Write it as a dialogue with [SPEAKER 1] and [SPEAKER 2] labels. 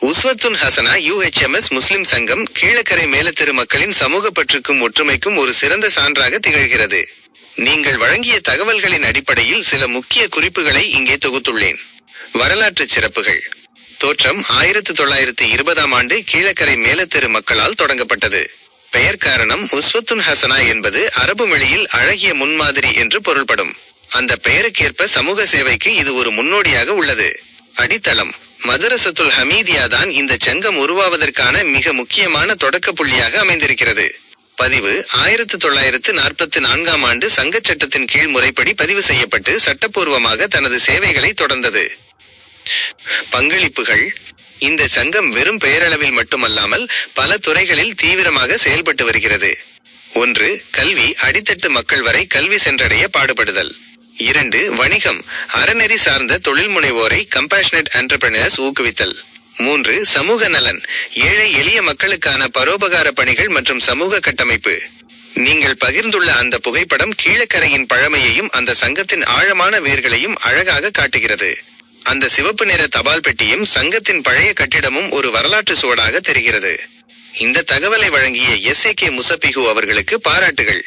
[SPEAKER 1] உஸ்வத்துன் ஹசனா யுஹெச்எம்எஸ் முஸ்லிம் சங்கம் கீழக்கரை மேலத்தெரு மக்களின் சமூக பற்றுக்கும் ஒற்றுமைக்கும் ஒரு சிறந்த சான்றாக திகழ்கிறது. நீங்கள் வழங்கிய தகவல்களின் அடிப்படையில் சில முக்கிய குறிப்புகளை இங்கே தொகுத்துள்ளேன். வரலாற்று சிறப்புகள். தோற்றம் ஆயிரத்து தொள்ளாயிரத்து இருபதாம் ஆண்டு கீழக்கரை மேலத்தெரு மக்களால் தொடங்கப்பட்டது. பெயர் காரணம் உஸ்வத்துன் ஹசனா என்பது அரபு மொழியில் அழகிய முன்மாதிரி என்று பொருள்படும். அந்த பெயருக்கேற்ப சமூக சேவைக்கு இது ஒரு முன்னோடியாக உள்ளது. அடித்தளம். மதரசத்துல் ஹமீதியா தான் இந்த சங்கம் உருவாவதற்கான மிக முக்கியமான தொடக்க புள்ளியாக அமைந்திருக்கிறது. பதிவு ஆயிரத்து தொள்ளாயிரத்து நாற்பத்தி நான்காம் ஆண்டு சங்க சட்டத்தின் கீழ் முறைப்படி பதிவு செய்யப்பட்டு சட்டப்பூர்வமாக தனது சேவைகளை தொடர்ந்தது. பங்களிப்புகள். இந்த சங்கம் வெறும் பெயரளவில் மட்டுமல்லாமல் பல துறைகளில் தீவிரமாக செயல்பட்டு வருகிறது. ஒன்று கல்வி. அடித்தட்டு மக்கள் வரை கல்வி சென்றடைய பாடுபடுதல். இரண்டு வணிகம். அறநெறி சார்ந்த தொழில் முனைவோரை கம்பேஷனட் என்டர்பிரினர்ஸ் ஊக்குவித்தல். மூன்று சமூக நலன். ஏழை எளிய மக்களுக்கான பரோபகார பணிகள் மற்றும் சமூக கட்டமைப்பு. நீங்கள் பகிர்ந்துள்ள அந்த புகைப்படம் கீழக்கரையின் பழமையையும் அந்த சங்கத்தின் ஆழமான வேர்களையும் அழகாக காட்டுகிறது. அந்த சிவப்பு நிற தபால் பெட்டியும் சங்கத்தின் பழைய கட்டிடமும் ஒரு வரலாற்று சுவடாக தெரிகிறது. இந்த தகவலை வழங்கிய எஸ் ஏ கே முசபிகு அவர்களுக்கு பாராட்டுகள்.